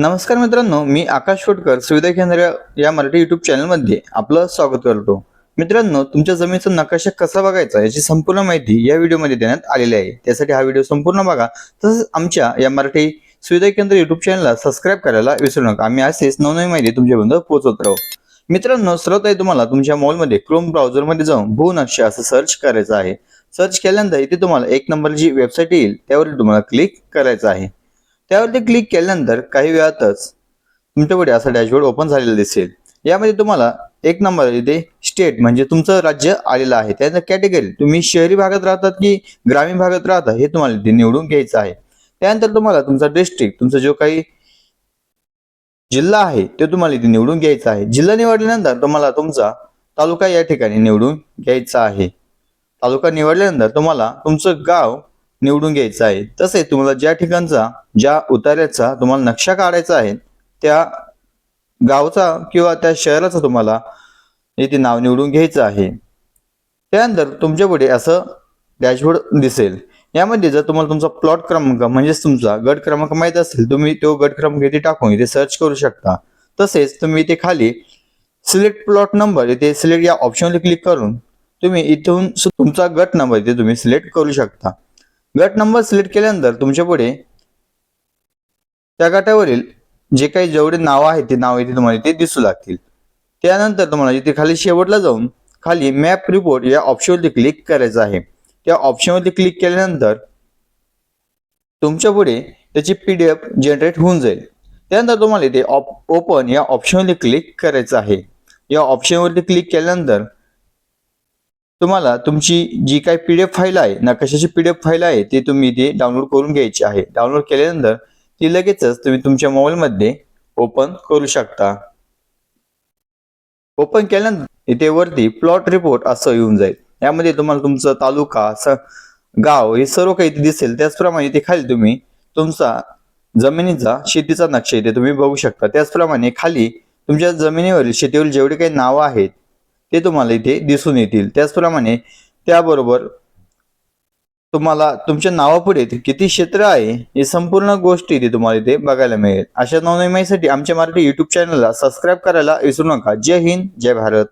नमस्कार मित्रांनो मी आकाश फोटकर सुविधा केंद्र या मराठी युट्यूब चॅनलमध्ये आपलं स्वागत करतो. मित्रांनो तुमच्या जमिनीचा नकाशा कसा बघायचा याची संपूर्ण माहिती या व्हिडिओमध्ये देण्यात आलेली आहे. त्यासाठी हा व्हिडिओ संपूर्ण बघा. तसंच आमच्या या मराठी सुविधा केंद्र युट्यूब चॅनलला सबस्क्राईब करायला विसरू नका. आम्ही असेच नवनवीन माहिती तुमच्यापर्यंत पोहोचवत राहू. मित्रांनो सर्वात आहे तुम्हाला तुमच्या मोबाईलमध्ये क्रोम ब्राउझरमध्ये जाऊन भूनक्षी असं सर्च करायचं आहे. सर्च केल्यानंतर इथे तुम्हाला एक नंबर जी वेबसाईट येईल. त्यावर तुम्हाला क्लिक करायचं आहे. त्यावरती क्लिक केल्यानंतर काही वेळातच तुमच्याकडे असा डॅशबोर्ड ओपन झालेला दिसेल. यामध्ये तुम्हाला एक नंबर इथे स्टेट म्हणजे तुमचं राज्य आलेलं आहे. त्यानंतर कॅटेगरी तुम्ही शहरी भागात राहतात की ग्रामीण भागात राहता हे तुम्हाला इथे निवडून घ्यायचं आहे. त्यानंतर तुम्हाला तुमचा डिस्ट्रिक्ट तुमचा जो काही जिल्हा आहे ते तुम्हाला इथे निवडून घ्यायचा आहे. जिल्हा निवडल्यानंतर तुम्हाला तुमचा तालुका या ठिकाणी निवडून घ्यायचा आहे. तालुका निवडल्यानंतर तुम्हाला तुमचं गाव निवडून घ्यायचा आहे. तसेच तुम्हाला ज्या ठिकाणचा ज्या उतार्याचा तुम्हाला नक्षा काढायचा आहे त्या गावचा किंवा त्या शहराचा तुम्हाला येथे नाव निवडून घ्यायचं आहे. त्यानंतर तुमच्यापुढे असं डॅशबोर्ड दिसेल. यामध्ये जर तुम्हाला तुमचा प्लॉट क्रमांक म्हणजेच तुमचा गट क्रमांक माहीत असेल तुम्ही तो गट क्रमांक इथे टाकून इथे सर्च करू शकता. तसेच तुम्ही इथे खाली सिलेक्ट प्लॉट नंबर इथे सिलेक्ट या ऑप्शनवर क्लिक करून तुम्ही इथून तुमचा गट नंबर इथे तुम्ही सिलेक्ट करू शकता. गट नंबर सिलेक्ट केल्यानंतर तुमच्यापुढे त्या गटावरील जे काही जेवढे नाव आहेत ते नाव इथे तुम्हाला इथे दिसू लागतील. त्यानंतर तुम्हाला इथे खाली शेवटला जाऊन खाली मॅप रिपोर्ट या ऑप्शनवरती क्लिक करायचं आहे. त्या ऑप्शनवरती क्लिक केल्यानंतर तुमच्यापुढे त्याची पी डी एफ जनरेट होऊन जाईल. त्यानंतर तुम्हाला इथे ओपन या ऑप्शनवरती क्लिक करायचं आहे. या ऑप्शनवरती क्लिक केल्यानंतर तुम्हाला तुमची जी काही पीडीएफ फाईल आहे नकाशाची एफ फाईल आहे ती तुम्ही इथे डाउनलोड करून घ्यायची आहे. डाउनलोड केल्यानंतर ती लगेचच तुम्ही तुमच्या मोबाईलमध्ये ओपन करू शकता. ओपन केल्यानंतर इथे वरती प्लॉट रिपोर्ट असं येऊन जाईल. यामध्ये तुम्हाला तुमचं तालुका गाव हे सर्व काही इथे दिसेल. त्याचप्रमाणे इथे खाली तुम्ही तुमचा जमिनीचा शेतीचा नक्षा इथे तुम्ही बघू शकता. त्याचप्रमाणे खाली तुमच्या जमिनीवरील शेतीवरील जेवढे काही नावं आहेत ते तुम्हाला इथे दिसून येतील. त्याचप्रमाणे त्याबरोबर तुम्हाला तुमच्या नावापुढे किती क्षेत्र आहे हे संपूर्ण गोष्टी इथे तुम्हाला इथे बघायला मिळेल. अशा नवनवीन माहितीसाठी आमच्या मराठी युट्यूब चॅनलला सबस्क्राईब करायला विसरू नका. जय हिंद जय भारत.